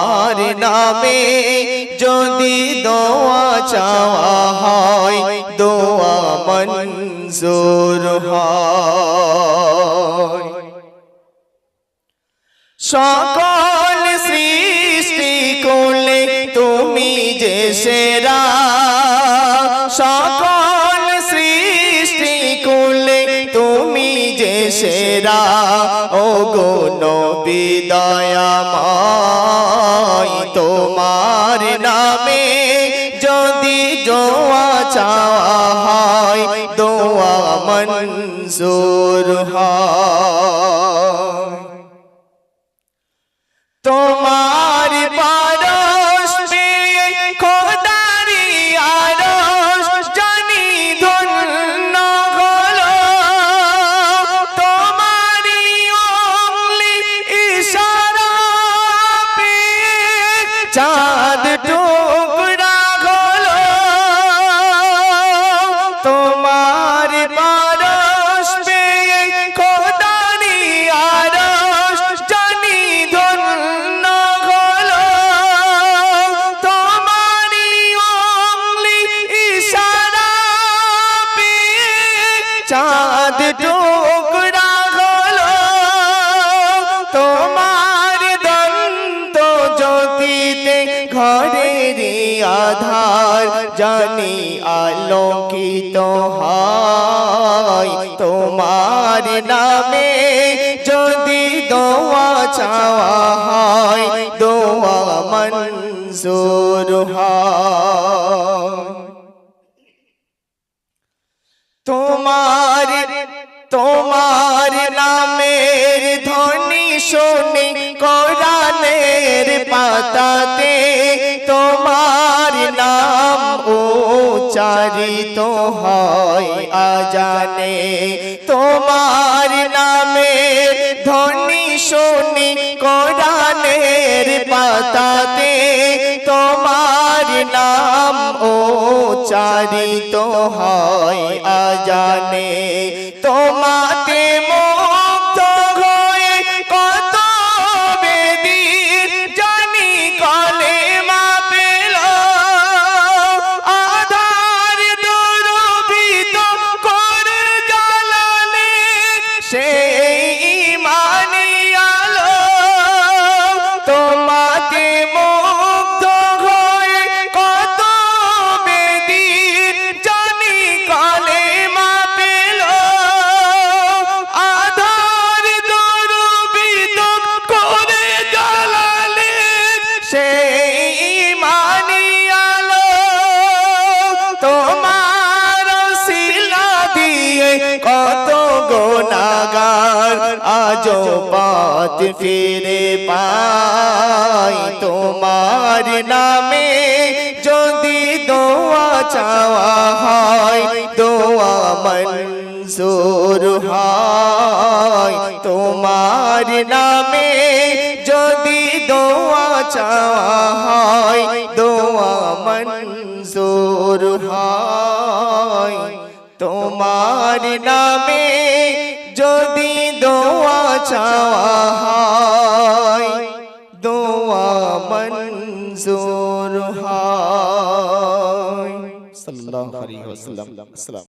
তোমার নামে যদি দোয়া চাওয়া হয়, দোয়া মঞ্জুর হয়। সকল সৃষ্টি করলে তুমি যে সেরা, সকল সৃষ্টি করলে তুমি যে সেরা ও গো নবী দয়াময়। তোমার নামে যদি জোয়া চাওয়া হয় দোয়া মঞ্জুর হয়। চাঁদ টুকরা হলো তোমার দন্ত জ্যোতিতে ঘরের আধার জানি আলোকিত হয়। তোমার নামে যদি দোয়া চাওয়া হয়, দোয়া মঞ্জুর হয়। তোমার তোমার নামের ধ্বনি শুনি কোরআনের পাতাতে। তোমার নাম উচ্চারিত হয় আজানে। তোমার নামের ধ্বনি শুনি কোরআনের পাতাতে। নাম উচ্চারিত হয় আজানে। তোমাতে মুগ্ধ হয়ে কত বেদির জানি কলেমা পেল। আধার দুরবিত করে জ্বালালে সেই আজো পাত ফিরে পাই। তোমার নামে যদি দোয়া চাওয়া হয়, দোয়া মঞ্জুর হয়। তোমার নামে যদি দোয়া চাওয়া হয়, দোয়া মঞ্জুর হয়। তোমার নামে যদি দোয়া চাওয়া হয় দোয়া মঞ্জুর হয়। সাল্লাল্লাহু আলাইহি